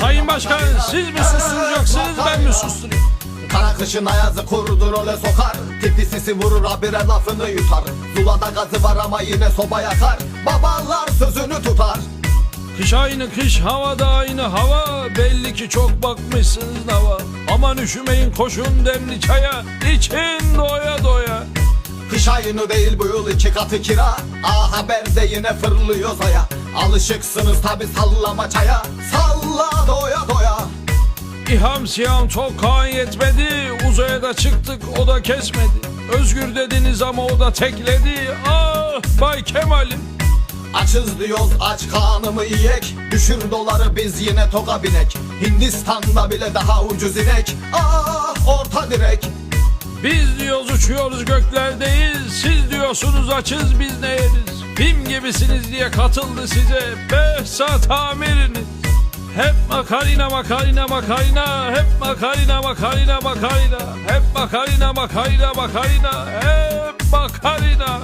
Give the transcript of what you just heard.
Sayın Başkan siz mi susturacaksınız ben mi susturayım? Kara kışın ayazı kurudur öyle sokar. Tipi sisi vurur habire lafını yutar. Zulada gazı var ama yine soba yakar. Babalar sözünü tutar. Kış aynı kış havada aynı hava. Belli ki çok bakmışsınız nava. Aman üşümeyin koşun demli çaya. İçin doya Kış ayını değil bu yıl iki katı kira. A haberde yine fırlıyor zaya Alışıksınız tabi sallama çaya. Salla doya doya. İham siyam çok kan yetmedi. Uzaya da çıktık o da kesmedi. Özgür dediniz ama o da tekledi. Ah Bay Kemal'im. Açız diyoruz aç kanımı yiyek. Düşür doları biz yine toka binek. Hindistan'da bile daha ucuz inek. Ah orta direk. Biz diyoruz uçuyoruz göklerdeyiz Siz diyorsunuz açız biz ne yeriz? Film gibisiniz diye katıldı size. Behzat amiriniz. Hep makarina makarina makarina. Hep makarina makarina makarina. Hep makarina makarina makarina. Hep makarina